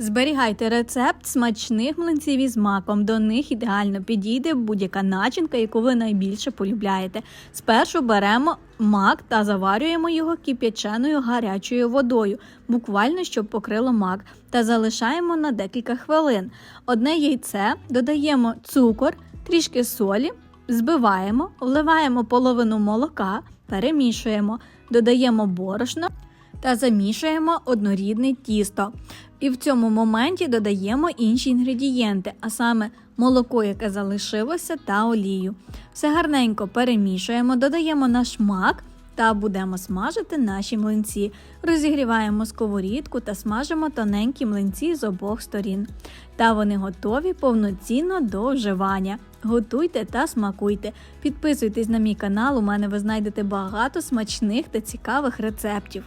Зберігайте рецепт смачних млинців із маком. До них ідеально підійде будь-яка начинка, яку ви найбільше полюбляєте. Спершу беремо мак та заварюємо його кип'яченою гарячою водою, буквально щоб покрило мак, та залишаємо на декілька хвилин. Одне яйце додаємо цукор, трішки солі, збиваємо, вливаємо половину молока, перемішуємо, додаємо борошно та замішуємо однорідне тісто. І в цьому моменті додаємо інші інгредієнти, а саме молоко, яке залишилося, та олію. Все гарненько перемішуємо, додаємо наш мак та будемо смажити наші млинці. Розігріваємо сковорідку та смажимо тоненькі млинці з обох сторін. Та вони готові повноцінно до вживання. Готуйте та смакуйте. Підписуйтесь на мій канал, у мене ви знайдете багато смачних та цікавих рецептів.